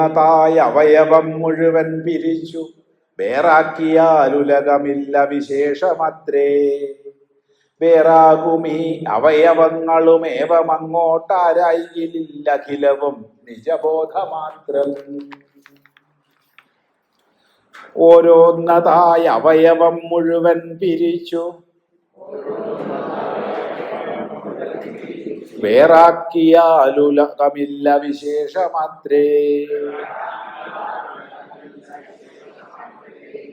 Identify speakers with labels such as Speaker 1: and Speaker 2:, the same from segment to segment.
Speaker 1: ഓരോന്നതായ അവയവം മുഴുവൻ പിരിച്ചു. വേറാക്കിയാലുലകമില്ല വിശേഷമത്രേ. വേറാകുമീ അവയവങ്ങളുമേവമങ്ങോട്ടാരായിലില്ലഖിലവും നിജബോധമാത്രം. ഓരോന്നതായ അവയവം മുഴുവൻ പിരിച്ചു. വേറാക്കിയാലുലകമില്ല വിശേഷമാത്രേ.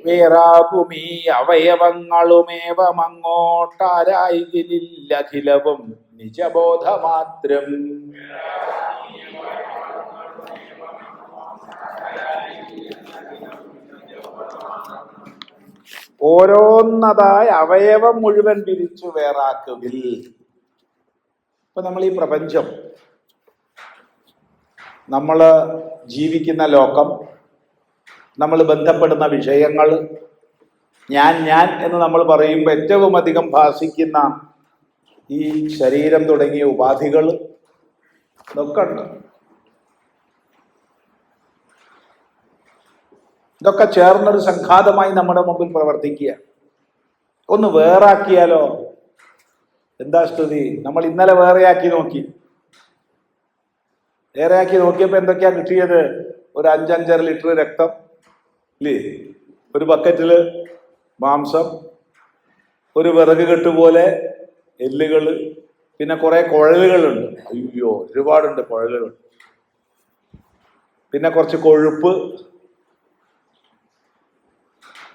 Speaker 1: വേറാകുമീ അവയവങ്ങളുമേവമങ്ങോട്ടാരായിലില്ലഖിലവും നിജബോധമാത്രം. ഓരോന്നതായ അവയവം മുഴുവൻ പിരിച്ചു വേറാക്കുകിൽ ഇപ്പൊ നമ്മൾ ഈ പ്രപഞ്ചം നമ്മൾ ജീവിക്കുന്ന ലോകം നമ്മൾ ബന്ധപ്പെടുന്ന വിഷയങ്ങൾ ഞാൻ ഞാൻ എന്ന് നമ്മൾ പറയുമ്പോൾ ഏറ്റവും അധികം ഭാസിക്കുന്ന ഈ ശരീരം തുടങ്ങിയ ഉപാധികൾ ഇതൊക്കെ ഉണ്ട്. ഇതൊക്കെ ചേർന്നൊരു സംഘാതമായി നമ്മുടെ മുമ്പിൽ പ്രവർത്തിക്കുക. ഒന്ന് വേറാക്കിയാലോ എന്താ സ്തുതി? നമ്മൾ ഇന്നലെ വേറെയാക്കി നോക്കി. വേറെയാക്കി നോക്കിയപ്പോൾ എന്തൊക്കെയാ കിട്ടിയത്? ഒരു അഞ്ചഞ്ചര ലിറ്റർ രക്തം ഇല്ലേ? ഒരു ബക്കറ്റിൽ മാംസം ഒരു വിറക് കെട്ട് പോലെ എല്ലുകൾ പിന്നെ കുറെ കുഴലുകളുണ്ട്. അയ്യോ ഒരുപാടുണ്ട് കുഴലുകൾ. പിന്നെ കുറച്ച് കൊഴുപ്പ്.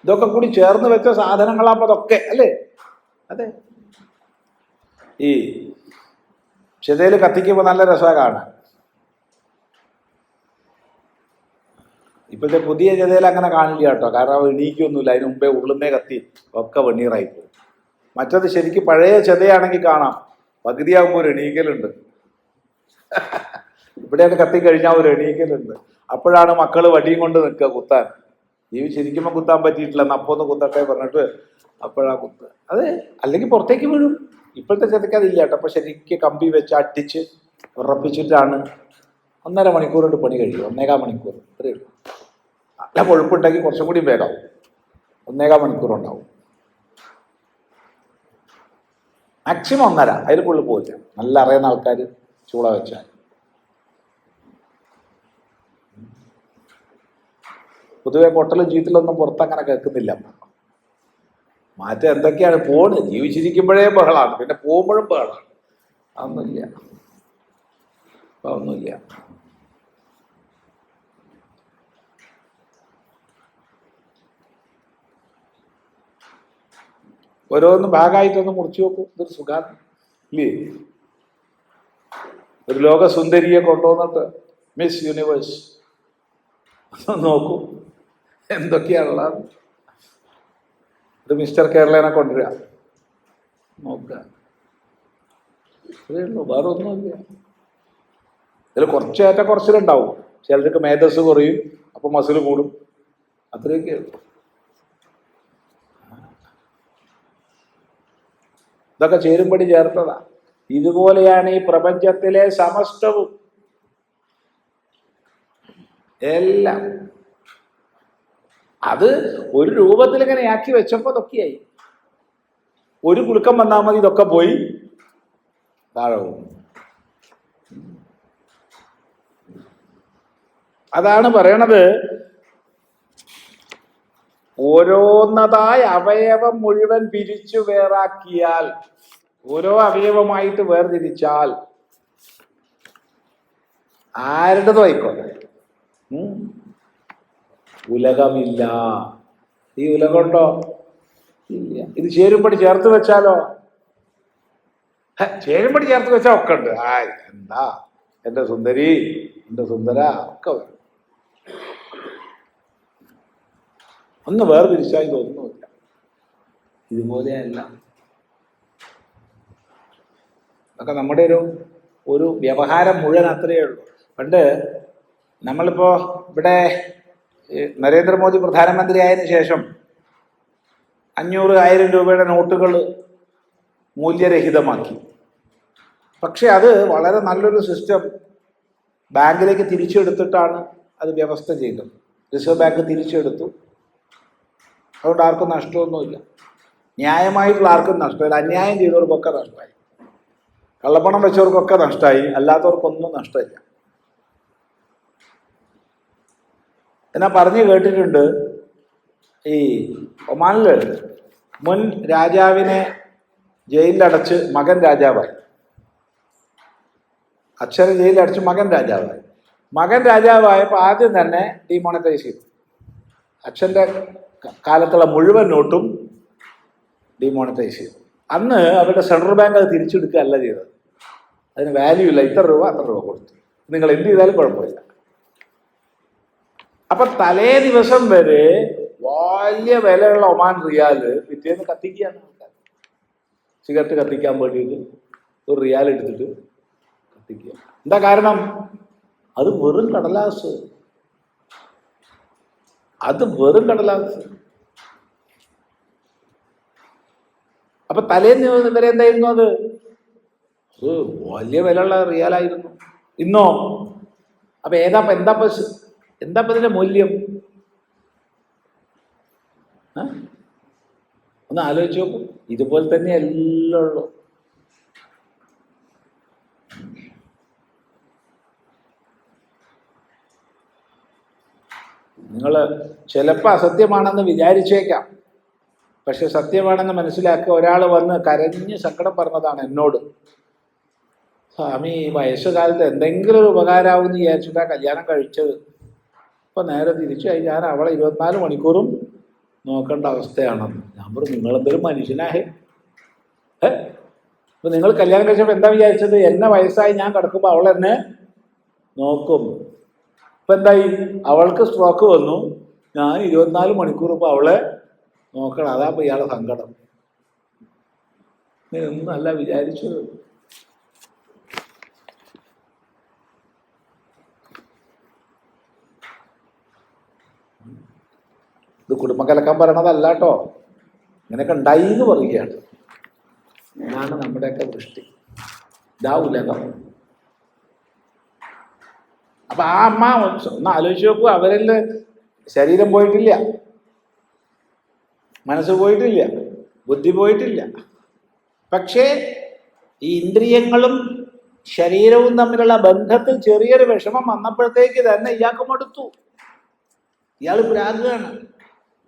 Speaker 1: ഇതൊക്കെ കൂടി ചേർന്ന് വെച്ച സാധനങ്ങളാപ്പതൊക്കെ അല്ലേ? അതെ. ഈ ചിതയിൽ കത്തിക്കുമ്പോൾ നല്ല രസമാണ് കാണാൻ. ഇപ്പോഴത്തെ പുതിയ ചിതയിൽ അങ്ങനെ കാണില്ല കേട്ടോ. കാരണം അവ എണീക്കൊന്നുമില്ല. അതിന് മുമ്പേ ഉള്ളുന്നേ കത്തി ഒക്കെ വെണ്ണീറായി പോകും മറ്റത് ശരിക്കും പഴയ ചിതയാണെങ്കിൽ കാണാം. പകുതിയാകുമ്പോൾ ഒരു എണീക്കലുണ്ട്. ഇവിടെയൊക്കെ കത്തിക്കഴിഞ്ഞാൽ ഒരു എണീക്കലുണ്ട്. അപ്പോഴാണ് മക്കൾ വടിയും കൊണ്ട് നിൽക്കുക കുത്താൻ. ഈ ശരിക്കുമ്പോൾ കുത്താൻ പറ്റിയിട്ടില്ല. നപ്പൊന്ന് കുത്തട്ടെ പറഞ്ഞിട്ട് അപ്പോഴാ കുത്ത്. അത് അല്ലെങ്കിൽ പുറത്തേക്ക് വീഴും. ഇപ്പോഴത്തെ ചെതയ്ക്ക് അതില്ല കേട്ടോ. അപ്പൊ ശരിക്കും കമ്പി വെച്ച് അടിച്ച് ഉറപ്പിച്ചിട്ടാണ് ഒന്നര മണിക്കൂർ കൊണ്ട് പണി കഴിയും ഒന്നേകാൽ മണിക്കൂർ. ഇത്രയേ ഉള്ളൂ. നല്ല കൊഴുപ്പുണ്ടെങ്കിൽ കുറച്ചും കൂടി വേഗം ഒന്നേകാൽ മണിക്കൂർ ഉണ്ടാവും. മാക്സിമം ഒന്നര. അതിൽ കൂടുതൽ പോയില്ല നല്ല അറിയുന്ന ആൾക്കാർ ചൂള വെച്ചാൽ. പൊതുവെ പൊട്ടലും ചീത്തലൊന്നും പുറത്തങ്ങനെ കേൾക്കുന്നില്ല. മാറ്റം എന്തൊക്കെയാണ്? പോണ്. ജീവിച്ചിരിക്കുമ്പോഴേ ബഹളാണ്. പിന്നെ പോകുമ്പോഴും ബഹളാണ്. അതൊന്നുമില്ല. ഒന്നുമില്ല ഓരോന്ന് ഭാഗമായിട്ടൊന്ന് മുറിച്ചു നോക്കും ഇതൊരു സുഖാണ്. ഇല്ലേ? ഒരു ലോക സുന്ദരിയെ കൊണ്ടുവന്നിട്ട് മിസ് യൂണിവേഴ്സ്. നോക്കൂ. എന്തൊക്കെയാണുള്ളത്? അത് മിസ്റ്റർ കേരളനെ കൊണ്ടുവരിക നോക്കുക വേറെ ഒന്നുമില്ല. ഇതിൽ കുറച്ചേറ്റ കുറച്ചിലുണ്ടാവും. ചിലർക്ക് മേധസ് കുറയും അപ്പൊ മസിൽ കൂടും. അത്രയൊക്കെ ഇതൊക്കെ ചേരുമ്പടി ചേർത്തതാ. ഇതുപോലെയാണ് ഈ പ്രപഞ്ചത്തിലെ സമസ്തവും. എല്ലാം. അത് ഒരു രൂപത്തിൽ ഇങ്ങനെ ആക്കി വെച്ചപ്പോ ഇതൊക്കെയായി ഒരു കുലുക്കം വന്നാൽ മതി ഇതൊക്കെ പോയി. താഴെ പോകും അതാണ് പറയണത്. ഓരോന്നതായ അവയവം മുഴുവൻ പിരിച്ചു വേറാക്കിയാൽ ഓരോ അവയവമായിട്ട് വേർതിരിച്ചാൽ ആരുടേതോ ആയിക്കോട്ടെ. ഉലകമില്ല. ഈ ഉലകമുണ്ടോ ഇല്ല. ഇത് ചേരുമ്പടി ചേർത്ത് വെച്ചാലോ? ചേരുംപടി ചേരുമ്പടി ചേർത്ത് വെച്ചാൽ ഒക്കെ ഉണ്ട്. ആ എന്താ? എന്റെ സുന്ദരി എന്റെ സുന്ദര ഒക്കെ വരും. ഒന്ന് വേർതിരിച്ചാൽ ഇതൊന്നുമില്ല. ഇതുപോലെയല്ല. അതൊക്കെ നമ്മുടെ ഒരു ഒരു വ്യവഹാരം മുഴുവൻ അത്രയേ ഉള്ളൂ. പണ്ട് നമ്മളിപ്പോ ഇവിടെ നരേന്ദ്രമോദി പ്രധാനമന്ത്രി ആയതിനു ശേഷം അഞ്ഞൂറ് ആയിരം രൂപയുടെ നോട്ടുകൾ മൂല്യരഹിതമാക്കി. പക്ഷെ അത് വളരെ നല്ലൊരു സിസ്റ്റം ബാങ്കിലേക്ക് തിരിച്ചെടുത്തിട്ടാണ് അത് വ്യവസ്ഥ ചെയ്തത്. റിസർവ് ബാങ്ക് തിരിച്ചെടുത്തു. അതുകൊണ്ട് ആർക്കും നഷ്ടമൊന്നുമില്ല. ന്യായമായിട്ടുള്ള ആർക്കും നഷ്ടമില്ല അന്യായം ചെയ്തവർക്കൊക്കെ നഷ്ടമായി. കള്ളപ്പണം വെച്ചവർക്കൊക്കെ നഷ്ടമായി. അല്ലാത്തവർക്കൊന്നും നഷ്ടമില്ല. എന്നാ പറഞ്ഞു കേട്ടിട്ടുണ്ട് ഈ ഒമാനിൽ മുൻ രാജാവിനെ ജയിലിലടച്ച് മകൻ രാജാവായി. അക്ഷര ജയിലിലടച്ച് മകൻ രാജാവായി. മകൻ രാജാവായപ്പോൾ ആദ്യം തന്നെ ഡിമോണറ്റൈസ് ചെയ്തു. അച്ഛന്റെ കാലത്തുള്ള മുഴുവൻ നോട്ടും ഡിമോണറ്റൈസ് ചെയ്തു. അന്ന് അവരുടെ സെൻട്രൽ ബാങ്ക് അത് തിരിച്ചെടുക്കുകയല്ല ചെയ്തത്. അതിന് വാല്യൂ ഇല്ല. ഇത്ര രൂപ അത്ര രൂപ കൊടുത്തു. നിങ്ങൾ എന്ത് ചെയ്താലും കുഴപ്പമില്ല. അപ്പൊ തലേ ദിവസം വരെ വലിയ വിലയുള്ള ഒമാൻ റിയാൽ പിറ്റേന്ന് കത്തിക്കുകയാണ്. ആൾക്കാർ സിഗരറ്റ് കത്തിക്കാൻ വേണ്ടിയിട്ട് ഒരു റിയാൽ എടുത്തിട്ട് കത്തിക്കുക എന്താ കാരണം? അത് വെറും കടലാസ്. അത് വെറും കടലാസ്. അപ്പൊ തലേന്ന് വരെ എന്തായിരുന്നു അത്? വലിയ വിലയുള്ള റിയാലായിരുന്നു. ഇന്നോ? അപ്പൊ ഏതാ എന്താ എന്താ അതിന്റെ മൂല്യം ഒന്ന് ആലോചിച്ച് നോക്കൂ. ഇതുപോലെ തന്നെ എല്ലാം ഉള്ളു. നിങ്ങൾ ചിലപ്പോൾ അസത്യമാണെന്ന് വിചാരിച്ചേക്കാം. പക്ഷെ സത്യമാണെന്ന് മനസ്സിലാക്കുക ഒരാൾ വന്ന് കരഞ്ഞ് സങ്കടം പറഞ്ഞതാണ് എന്നോട്. സ്വാമി ഈ വയസ്സുകാലത്ത് എന്തെങ്കിലും ഒരു ഉപകാരമാവും എന്ന് വിചാരിച്ചിട്ടാണ് കല്യാണം കഴിച്ചത്. ഇപ്പം നേരെ തിരിച്ചായി ഞാൻ അവളെ ഇരുപത്തിനാല് മണിക്കൂറും നോക്കേണ്ട അവസ്ഥയാണെന്ന് ഞാൻ പറഞ്ഞു നിങ്ങളെന്തൊരു മനുഷ്യനാഹേ ഏ? നിങ്ങൾ കല്യാണം കഴിച്ചപ്പോൾ എന്താ വിചാരിച്ചത്? എന്നെ വയസ്സായി ഞാൻ കിടക്കുമ്പോൾ അവൾ എന്നെ നോക്കും. ഇപ്പം എന്തായി? അവൾക്ക് സ്ട്രോക്ക് വന്നു. ഞാൻ ഇരുപത്തിനാല് മണിക്കൂർ ഇപ്പോൾ അവളെ നോക്കണം. അതാ ഇയാളെ സങ്കടം. ഒന്നല്ല വിചാരിച്ചത്. ഇത് കുടുംബം കലക്കാൻ പറയണതല്ല കേട്ടോ. ഇങ്ങനെയൊക്കെ ഉണ്ടായി എന്ന് പറയുകയാണ്. ഇതാണ് നമ്മുടെയൊക്കെ ദൃഷ്ടി. ഇതാ ഉലകം. ആ അമ്മ ഒന്ന് ആലോചിച്ച് നോക്കൂ അവരിൽ ശരീരം പോയിട്ടില്ല. മനസ്സ് പോയിട്ടില്ല. ബുദ്ധി പോയിട്ടില്ല. പക്ഷേ ഈ ഇന്ദ്രിയങ്ങളും ശരീരവും തമ്മിലുള്ള ബന്ധത്തിൽ ചെറിയൊരു വിഷമം വന്നപ്പോഴത്തേക്ക് തന്നെ ഇയാൾക്ക് മടുത്തു. ഇയാൾ പ്രാഗാണ്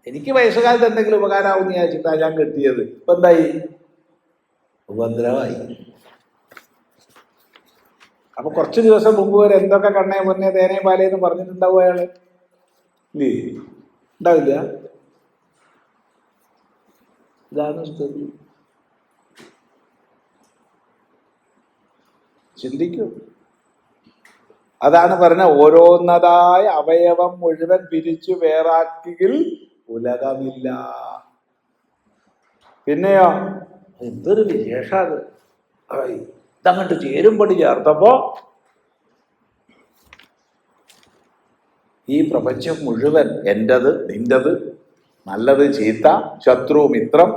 Speaker 1: എനിക്ക് വയസ്സുകാലത്ത് എന്തെങ്കിലും ഉപകാരമാവും ചിട്ടാ ഞാൻ കെട്ടിയത്. ഇപ്പൊ എന്തായി? ഉപദ്രവമായി. അപ്പൊ കുറച്ച് ദിവസം മുമ്പ് വരെ എന്തൊക്കെ കണ്ണേ മുന്നേ തേനേ പാലേന്ന് പറഞ്ഞിട്ടുണ്ടാവും അയാൾ? ഇല്ലേ? ഉണ്ടാവില്ല? ഇതാണ് സ്ഥിതി. ചിന്തിക്കൂ. അതാണ് പറഞ്ഞ ഓരോന്നതായ അവയവം മുഴുവൻ പിരിച്ചു വേറാക്കിയിൽ ഉലകമില്ല. പിന്നെയോ? എന്തൊരു വിശേഷ അത് ഇതങ്ങോട്ട് ചേരുമ്പടി ചേർത്തപ്പോ ഈ പ്രപഞ്ചം മുഴുവൻ എന്റത് നിന്റത് നല്ലത് ചീത്ത ശത്രു മിത്രം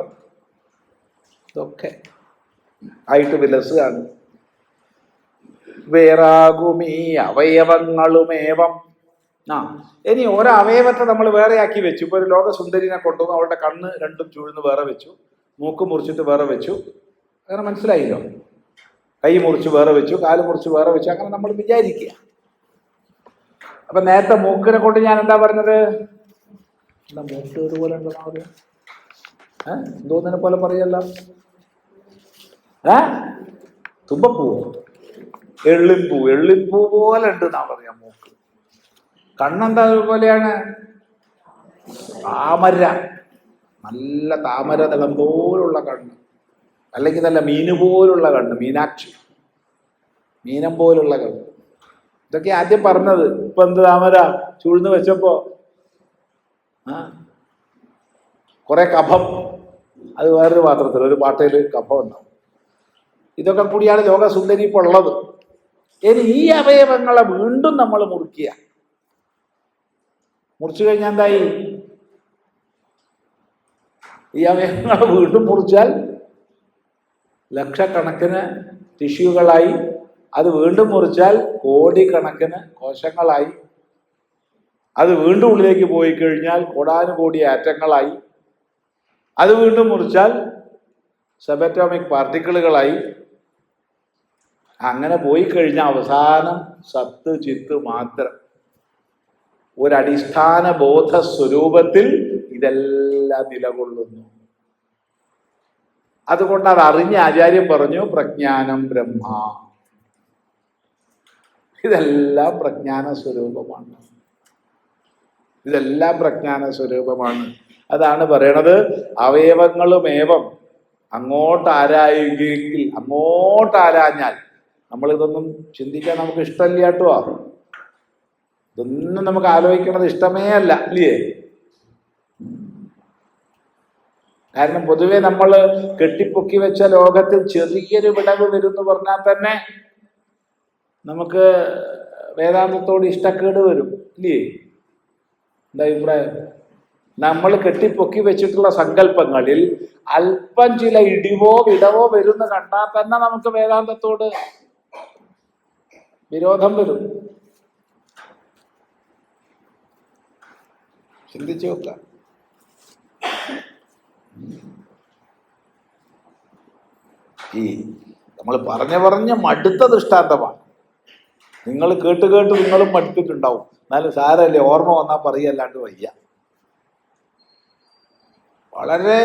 Speaker 1: ഇതൊക്കെ ആയിട്ട് വിലസുകയാണ്. വേറാകുമീ അവയവങ്ങളുമേവം ആ ഇനി ഒരു അവയവത്തെ നമ്മൾ വേറെയാക്കി വെച്ചു. ഇപ്പോൾ ഒരു ലോകസുന്ദരിനെ കൊണ്ടുവന്ന് അവളുടെ കണ്ണ് രണ്ടും ചുഴുന്ന് വേറെ വെച്ചു. മൂക്ക് മുറിച്ചിട്ട് വേറെ വെച്ചു. അങ്ങനെ മനസ്സിലായില്ലോ? കൈ മുറിച്ച് വേറെ വെച്ചു കാൽ മുറിച്ച് വേറെ വെച്ചു. അങ്ങനെ നമ്മൾ വിചാരിക്കുക. അപ്പൊ നേരത്തെ മൂക്കിനെ കൊണ്ട് ഞാൻ എന്താ പറഞ്ഞത്? എന്താ മൂക്ക് ഇതുപോലെ ഉണ്ടെന്നാ ഏഹ് എന്തോന്നിനെ പോലെ പറയല്ല? ഏ? തുമ്പപ്പൂവോ? എള്ളിപ്പൂ. എള്ളിപ്പൂ പോലെ ഉണ്ട് എന്നാ കണ്ണെന്താ പോലെയാണ് താമര. നല്ല താമര തളം പോലുള്ള കണ്ണ്. അല്ലെങ്കിൽ നല്ല മീന് പോലുള്ള കണ്ണ് മീനാക്ഷി. മീനം പോലുള്ള കണ്ണ്. ഇതൊക്കെ ആദ്യം പറഞ്ഞത്. ഇപ്പൊ എന്ത് താമര? ചൂഴ്ന്ന് വെച്ചപ്പോ? കുറെ കഫം. അത് വേറൊരു പാത്രത്തിൽ ഒരു പാട്ടയിൽ കഫം ഉണ്ടാവും. ഇതൊക്കെ കൂടിയാണ് ലോകസുന്ദരി ഇപ്പോൾ ഉള്ളത്. ഇനി ഈ അവയവങ്ങളെ വീണ്ടും നമ്മൾ മുറിക്കുക മുറിച്ചു കഴിഞ്ഞാൽ എന്തായി? ഈ അവയവങ്ങളെ വീണ്ടും മുറിച്ചാൽ ലക്ഷക്കണക്കിന് ടിഷ്യൂകളായി. അത് വീണ്ടും മുറിച്ചാൽ കോടിക്കണക്കിന് കോശങ്ങളായി. അത് വീണ്ടും ഉള്ളിലേക്ക് പോയി കഴിഞ്ഞാൽ കോടാനുകോടി ആറ്റങ്ങളായി. അത് വീണ്ടും മുറിച്ചാൽ സബറ്റോമിക് പാർട്ടിക്കിളുകളായി. അങ്ങനെ പോയി കഴിഞ്ഞാൽ അവസാനം സത്ത് ചിത്ത് മാത്രം. ഒരടിസ്ഥാന ബോധ സ്വരൂപത്തിൽ ഇതെല്ലാം നിലകൊള്ളുന്നു. അതുകൊണ്ട് അത് അറിഞ്ഞ് ആചാര്യം പറഞ്ഞു പ്രജ്ഞാനം ബ്രഹ്മ. ഇതെല്ലാം പ്രജ്ഞാന സ്വരൂപമാണ് ഇതെല്ലാം പ്രജ്ഞാന സ്വരൂപമാണ് അതാണ് പറയണത് അവയവങ്ങളുമേവം അങ്ങോട്ട് ആരായെങ്കിൽ അങ്ങോട്ട് ആരാഞ്ഞാൽ നമ്മളിതൊന്നും ചിന്തിക്കാൻ നമുക്ക് ഇഷ്ടമില്ല കേട്ടോ. ഇതൊന്നും നമുക്ക് ആലോചിക്കണത് ഇഷ്ടമേ അല്ല ഇല്ലേ? കാരണം പൊതുവെ നമ്മൾ കെട്ടിപ്പൊക്കി വെച്ച ലോകത്തിൽ ചെറിയൊരു വിടവ് വരും എന്ന് പറഞ്ഞാൽ തന്നെ നമുക്ക് വേദാന്തത്തോട് ഇഷ്ടക്കേട് വരും ഇല്ലേ? എന്താ അഭിപ്രായം നമ്മൾ കെട്ടിപ്പൊക്കി വെച്ചിട്ടുള്ള സങ്കല്പങ്ങളിൽ അല്പം ചില ഇടിവോ വിടവോ വരുന്ന കണ്ടാൽ തന്നെ നമുക്ക് വേദാന്തത്തോട് വിരോധം വരും. ചിന്തിച്ചു നോക്കുക. ഈ നമ്മൾ പറഞ്ഞു പറഞ്ഞ മടുത്ത ദൃഷ്ടാന്തമാണ്. നിങ്ങൾ കേട്ട് കേട്ട് നിങ്ങളും മടുത്തിട്ടുണ്ടാവും. എന്നാലും സാരല്ലേ ഓർമ്മ വന്നാൽ പറയല്ലാണ്ട് വയ്യ. വളരെ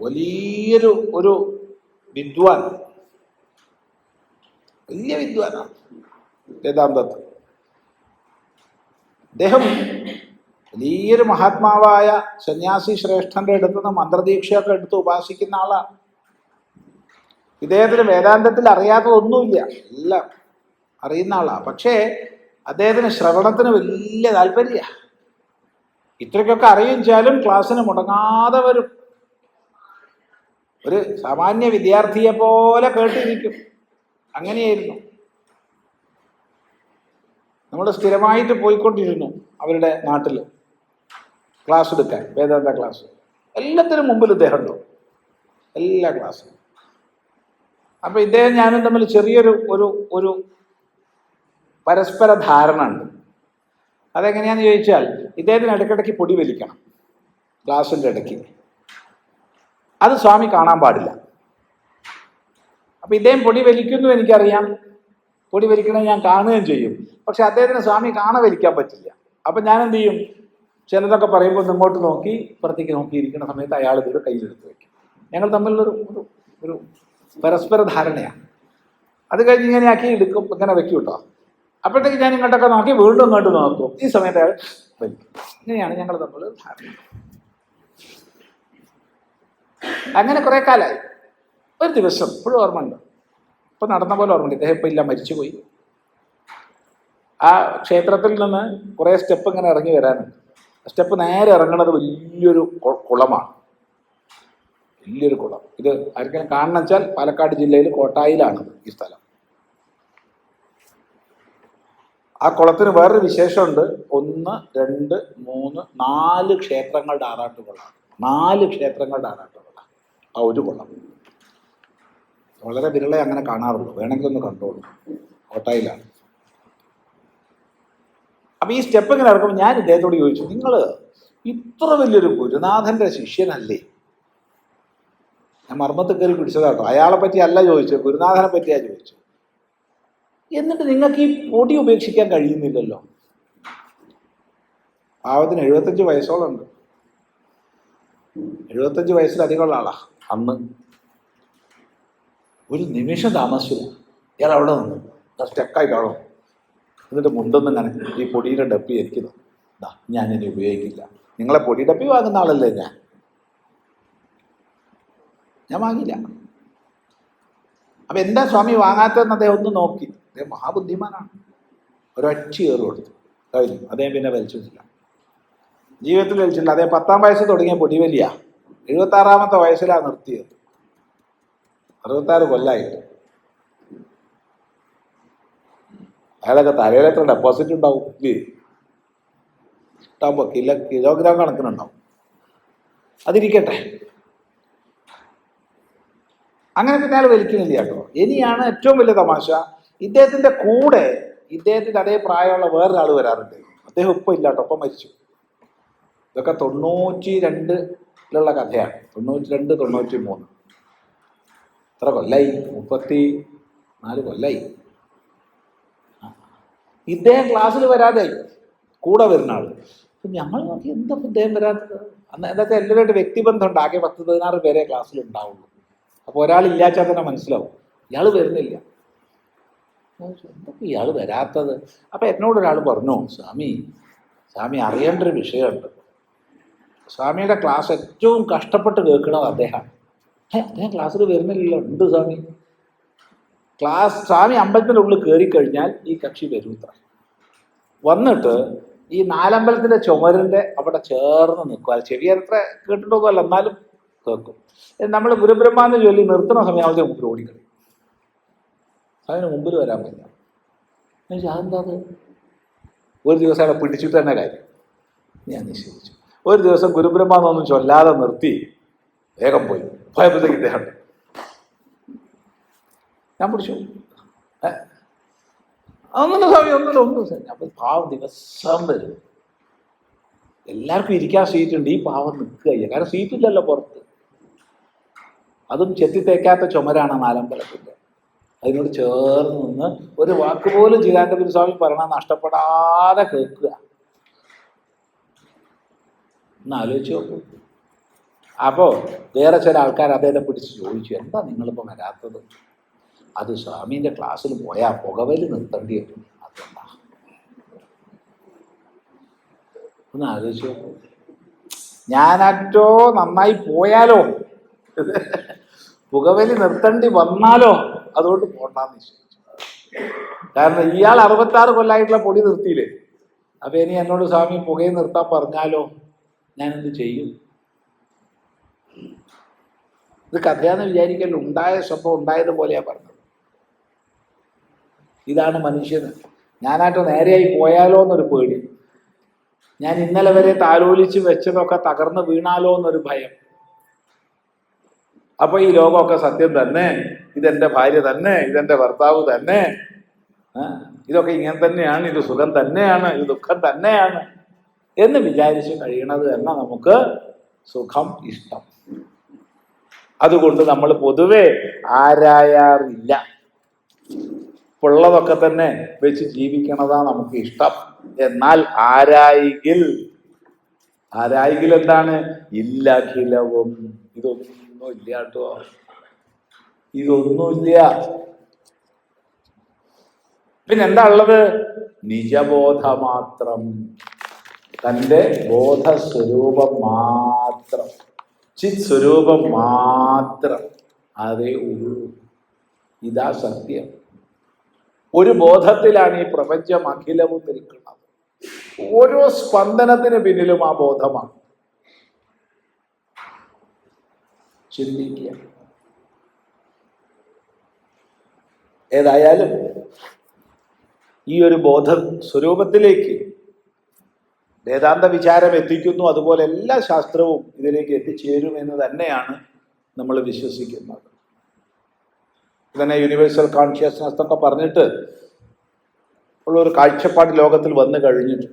Speaker 1: വലിയൊരു ഒരു വിദ്വാൻ വലിയ വിദ്വാനാണ്. വേദാന്തത്തിൽ അദ്ദേഹം വലിയൊരു മഹാത്മാവായ സന്യാസി ശ്രേഷ്ഠന്റെ അടുത്ത് നിന്ന് മന്ത്രദീക്ഷയൊക്കെ എടുത്ത് ഉപാസിക്കുന്ന ആളാണ്. ഇദ്ദേഹത്തിന് വേദാന്തത്തിൽ അറിയാത്തതൊന്നുമില്ല. എല്ലാം അറിയുന്ന ആളാ. പക്ഷേ അദ്ദേഹത്തിന് ശ്രവണത്തിന് വലിയ താല്പര്യ. ഇത്രയ്ക്കൊക്കെ അറിയിച്ചാലും ക്ലാസ്സിന് മുടങ്ങാതെ വരും. ഒരു സാമാന്യ വിദ്യാർത്ഥിയെ പോലെ കേട്ടിരിക്കും. അങ്ങനെയായിരുന്നു. നമ്മൾ സ്ഥിരമായിട്ട് പോയിക്കൊണ്ടിരുന്നു അവരുടെ നാട്ടിൽ ക്ലാസ് എടുക്കാൻ വേദാന്ത ക്ലാസ്. എല്ലാത്തിനും മുമ്പിൽ ഇദ്ദേഹം ഉണ്ടാവും എല്ലാ ക്ലാസ്സും അപ്പോൾ ഇദ്ദേഹം ഞാനും തമ്മിൽ ചെറിയൊരു ഒരു ഒരു പരസ്പര ധാരണ ഉണ്ട് അതെങ്ങനെയാന്ന് ചോദിച്ചാൽ ഇദ്ദേഹത്തിന് ഇടയ്ക്കിടയ്ക്ക് പൊടി വലിക്കണം ക്ലാസ്സിന്റെ ഇടയ്ക്ക്. അത് സ്വാമി കാണാൻ പാടില്ല. അപ്പൊ ഇദ്ദേഹം പൊടി വലിക്കുന്നു എനിക്കറിയാം. പൊടി വലിക്കണത് ഞാൻ കാണുകയും ചെയ്യും. പക്ഷെ അദ്ദേഹത്തിന് സ്വാമി കാണാൻ വലിക്കാൻ പറ്റില്ല. അപ്പൊ ഞാൻ എന്ത് ചെയ്യും? ചിലതൊക്കെ പറയുമ്പോൾ ഇങ്ങോട്ട് നോക്കി പുറത്തേക്ക് നോക്കിയിരിക്കുന്ന സമയത്ത് അയാൾ ഇതൊരു കയ്യിലെടുത്ത് വയ്ക്കും ഞങ്ങൾ തമ്മിലൊരു ഒരു ഒരു പരസ്പര ധാരണയാണ്. അത് കഴിഞ്ഞ് ഇങ്ങനെയാക്കി എടുക്കും ഇങ്ങനെ വെക്കും കേട്ടോ. അപ്പോഴത്തേക്ക് ഞാൻ ഇങ്ങോട്ടൊക്കെ നോക്കി വീണ്ടും ഇങ്ങോട്ട് നോക്കും. ഈ സമയത്ത് അയാൾ വലിക്കും. ഇങ്ങനെയാണ് ഞങ്ങൾ തമ്മിൽ ധാരണ. അങ്ങനെ കുറേ കാലമായി. ഒരു ദിവസം ഇപ്പോഴും ഓർമ്മയുണ്ട്. ഇപ്പൊ നടന്ന പോലെ ഓർമ്മയുണ്ട്. ഇദ്ദേഹം ഇപ്പൊ ഇല്ല മരിച്ചുപോയി. ആ ക്ഷേത്രത്തിൽ നിന്ന് കുറേ സ്റ്റെപ്പ് ഇങ്ങനെ ഇറങ്ങി വരാനുണ്ട്. സ്റ്റെപ്പ് നേരെ ഇറങ്ങുന്നത് വലിയൊരു കുളമാണ്. വലിയൊരു കുളം. ഇത് ആർക്കെങ്കിലും കാണണം വെച്ചാൽ പാലക്കാട് ജില്ലയിൽ കോട്ടായിലാണ് ഈ സ്ഥലം. ആ കുളത്തിന് വേറൊരു വിശേഷമുണ്ട്. ഒന്ന് രണ്ട് മൂന്ന് നാല് ക്ഷേത്രങ്ങളുടെ ആറാട്ടുകൊള്ളാണ് നാല് ക്ഷേത്രങ്ങളുടെ ആറാട്ടുകൊള്ളാണ് ആ ഒരു കുളം. വളരെ വിരളെ അങ്ങനെ കാണാറുള്ളൂ. വേണമെങ്കിൽ ഒന്ന് കണ്ടോളൂ. കോട്ടായിലാണ്. അപ്പൊ ഈ സ്റ്റെപ്പ് ഇങ്ങനെ ഇറക്കുമ്പോൾ ഞാൻ ഇദ്ദേഹത്തോട് ചോദിച്ചു നിങ്ങൾ ഇത്ര വലിയൊരു ഗുരുനാഥന്റെ ശിഷ്യനല്ലേ? ഞാൻ മർമ്മത്തിൽ കയറി പിടിച്ചതാട്ടോ അയാളെ പറ്റി അല്ല ചോദിച്ചത് ഗുരുനാഥനെ പറ്റിയാ ചോദിച്ചു എന്നിട്ട് നിങ്ങൾക്ക് ഈ പൊടി ഉപേക്ഷിക്കാൻ കഴിയുന്നില്ലല്ലോ. പാവത്തിന് എഴുപത്തഞ്ച് വയസ്സോളം ഉണ്ട്. എഴുപത്തഞ്ച് വയസ്സിലധികമുള്ള ആളാ. അന്ന് ഒരു നിമിഷം താമസിച്ചില്ല ഇയാൾ അവിടെ നിന്ന്. സ്റ്റെക്കായി കാണും. എന്നിട്ട് മുണ്ടൊന്നും ഇങ്ങനെ ഈ പൊടിയുടെ ഡപ്പി എനിക്ക് തന്നു. ഞാൻ ഇനി ഉപയോഗിക്കില്ല. നിങ്ങളെ പൊടി ഡപ്പി വാങ്ങുന്ന ആളല്ലേ ഞാൻ? ഞാൻ വാങ്ങില്ല അപ്പൊ എന്താ സ്വാമി വാങ്ങാത്തതെന്ന് അദ്ദേഹം ഒന്ന് നോക്കി. അദ്ദേഹം മഹാബുദ്ധിമാനാണ്. ഒരൊറ്റ ഏറ് കൊടുത്തു. കഴിഞ്ഞു അദ്ദേഹം പിന്നെ വലിച്ചിട്ടില്ല ജീവിതത്തിൽ വലിച്ചിട്ടില്ല. അദ്ദേഹം പത്താം വയസ്സ് തുടങ്ങിയ പൊടിവലിയ. എഴുപത്തി ആറാമത്തെ വയസ്സിലാണ് നിർത്തിയത്. അറുപത്താറ് കൊല്ലായിട്ട്. അയാളൊക്കെ തലയിൽ എത്ര ഡെപ്പോസിറ്റ് ഉണ്ടാവും. ഇല്ലേ? ഇഷ്ടാകുമ്പോൾ കിലോ കിലോഗ്രാം കണക്കിനുണ്ടാവും. അതിരിക്കട്ടെ. അങ്ങനെ പിന്നെ അയാൾ വലിക്കുന്നില്ല കേട്ടോ. ഇനിയാണ് ഏറ്റവും വലിയ തമാശ. ഇദ്ദേഹത്തിന്റെ കൂടെ ഇദ്ദേഹത്തിന്റെ അതേ പ്രായമുള്ള വേറൊരാൾ വരാറുണ്ട്. അദ്ദേഹം ഇപ്പോൾ ഇല്ലാട്ടോ ഒപ്പം മരിച്ചു. ഇതൊക്കെ തൊണ്ണൂറ്റി രണ്ടിലുള്ള കഥയാണ്. തൊണ്ണൂറ്റി രണ്ട് തൊണ്ണൂറ്റി മൂന്ന് എത്ര കൊല്ലായി? മുപ്പത്തി നാല് കൊല്ലായി. ഇദ്ദേഹം ക്ലാസ്സിൽ വരാതെ കൂടെ വരുന്ന ആൾ അപ്പൊ ഞങ്ങൾ നോക്കി എന്താ ഇദ്ദേഹം വരാത്തത്? അന്ന് എന്താ വെച്ചാൽ എല്ലാവരുമായിട്ട് വ്യക്തിബന്ധമുണ്ട്. ആകെ പത്ത് പതിനാറ് പേരെ ക്ലാസ്സിൽ ഉണ്ടാവുള്ളൂ. അപ്പോൾ ഒരാൾ ഇല്ലാച്ചാൽ തന്നെ മനസ്സിലാവും. ഇയാൾ വരുന്നില്ല. എന്തൊക്കെ ഇയാൾ വരാത്തത്? അപ്പൊ എന്നോട് ഒരാൾ പറഞ്ഞു സ്വാമി സ്വാമി അറിയേണ്ട ഒരു വിഷയമുണ്ട്. സ്വാമിയുടെ ക്ലാസ് ഏറ്റവും കഷ്ടപ്പെട്ട് കേൾക്കണത് അദ്ദേഹമാണ്. അദ്ദേഹം ക്ലാസ്സിൽ വരുന്നില്ലല്ലോ. ഉണ്ട് സ്വാമി. ക്ലാസ് സ്വാമി അമ്പലത്തിന്റെ ഉള്ളിൽ കയറി കഴിഞ്ഞാൽ ഈ കക്ഷി വരൂത്ര വന്നിട്ട് ഈ നാലമ്പലത്തിന്റെ ചുമരിന്റെ അവിടെ ചേർന്ന് നിൽക്കുക ചെവി അത്ര എന്നാലും കേൾക്കും. നമ്മൾ ഗുരുബ്രഹ്മാന്ന് ചൊല്ലി നിർത്തുന്ന സമയത്ത് മുമ്പിൽ ഓടിക്കളി. അതിന് മുമ്പിൽ വരാൻ പറ്റില്ല. അതെന്താ അത് ഒരു ദിവസം അവിടെ പിടിച്ചിട്ട് തന്നെ കാര്യം. ഞാൻ നിശ്ചയിച്ചു. ഒരു ദിവസം ഗുരുബ്രഹ്മാന്നൊന്നും ചൊല്ലാതെ നിർത്തി വേഗം പോയി. ഭയപ്പെട്ടേക്ക് ഇദ്ദേഹം. ഞാൻ പിടിച്ചു. അതൊന്നുമില്ല സ്വാമി ഒന്നുമില്ല ഒന്നും അപ്പം പാവം ദിവസം വരും. എല്ലാവർക്കും ഇരിക്കാൻ സീറ്റ് ഉണ്ട്. ഈ പാവം നിൽക്കുക കാരണം കാരണം സീറ്റില്ലല്ലോ പുറത്ത്. അതും ചെത്തി തേക്കാത്ത ചുമരാണ് നാലമ്പലത്തിന്റെ അതിനോട് ചേർന്ന് നിന്ന് ഒരു വാക്ക് പോലും ജിതാനന്ദപുരി സ്വാമി പറയണ നഷ്ടപ്പെടാതെ കേൾക്കുക. ഒന്ന് ആലോചിച്ച് നോക്കൂ. അപ്പോൾ വേറെ ചില ആൾക്കാർ അദ്ദേഹത്തെ പിടിച്ച് ചോദിച്ചു. എന്താ നിങ്ങളിപ്പോൾ വരാത്തത്? അത് സ്വാമീന്റെ ക്ലാസ്സിൽ പോയാൽ പുകവലി നിർത്തേണ്ടി വരും അതെന്താ ഒന്ന് ആലോചിച്ചു ഞാനറ്റോ നന്നായി പോയാലോ? പുകവലി നിർത്തേണ്ടി വന്നാലോ? അതുകൊണ്ട് പോണ്ടാന്ന് നിശ്ചയിച്ചു കാരണം ഇയാൾ അറുപത്താറ് കൊല്ലമായിട്ടുള്ള പൊടി നിർത്തിയില്ലേ? അപ്പൊ ഇനി എന്നോട് സ്വാമി പുകയെ നിർത്താൻ പറഞ്ഞാലോ? ഞാൻ എന്ത് ചെയ്യും? ഇത് കഥയാന്ന് വിചാരിക്കല്ലോ? ഉണ്ടായ സംഭവം ഉണ്ടായതുപോലെയാ പറഞ്ഞത്. ഇതാണ് മനുഷ്യന് ഞാനായിട്ട് നേരെയായി പോയാലോ എന്നൊരു പേടി. ഞാൻ ഇന്നലെ വരെ താലോലിച്ച് വെച്ചതൊക്കെ തകർന്നു വീണാലോ എന്നൊരു ഭയം. അപ്പൊ ഈ ലോകമൊക്കെ സത്യം തന്നെ. ഇതെന്റെ ഭാര്യ തന്നെ. ഇതെന്റെ ഭർത്താവ് തന്നെ. ഇതൊക്കെ ഇങ്ങനെ തന്നെയാണ്. ഇത് സുഖം തന്നെയാണ്. ഇത് ദുഃഖം തന്നെയാണ്. എന്ന് വിചാരിച്ച് കഴിയണത് തന്നെ നമുക്ക് സുഖം ഇഷ്ടം. അതുകൊണ്ട് നമ്മൾ പൊതുവെ ആരായാറില്ല. ഉള്ളതൊക്കെ തന്നെ വെച്ച് ജീവിക്കണതാ നമുക്ക് ഇഷ്ടം. എന്നാൽ ആരായികിൽ? ആരായികിൽ എന്താണ്? ഇല്ല അഖിലവും ഇതൊന്നും ഇല്ല കേട്ടോ. ഇതൊന്നുമില്ല. പിന്നെ എന്താ ഉള്ളത്? നിജബോധ മാത്രം തന്റെ ബോധസ്വരൂപം മാത്രം. ചിത് സ്വരൂപം മാത്രം. അതേ ഉള്ളൂ. ഇതാ സത്യം. ഒരു ബോധത്തിലാണ് ഈ പ്രപഞ്ചം അഖിലവും നിൽക്കുന്നത്. ഓരോ സ്പന്ദനത്തിന് പിന്നിലും ആ ബോധമാണ്. ചിന്തിക്കുക. ഏതായാലും ഈ ഒരു ബോധ സ്വരൂപത്തിലേക്ക് വേദാന്ത വിചാരം എത്തിക്കുന്നു. അതുപോലെ എല്ലാ ശാസ്ത്രവും ഇതിലേക്ക് എത്തിച്ചേരും എന്ന് തന്നെയാണ് നമ്മൾ വിശ്വസിക്കുന്നത്. ഇതിനെ യൂണിവേഴ്സൽ കോൺഷ്യസ്നസ് എന്നൊക്കെ പറഞ്ഞിട്ട് ഉള്ള ഒരു കാഴ്ചപ്പാട് ലോകത്തിൽ വന്നു കഴിഞ്ഞിട്ട്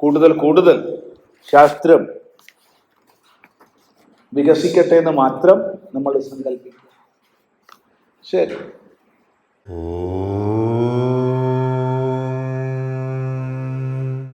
Speaker 1: കൂടുതൽ കൂടുതൽ ശാസ്ത്രം വികസിക്കട്ടെ എന്ന് മാത്രം നമ്മൾ സങ്കല്പിക്കുക. ശരി.
Speaker 2: ഓ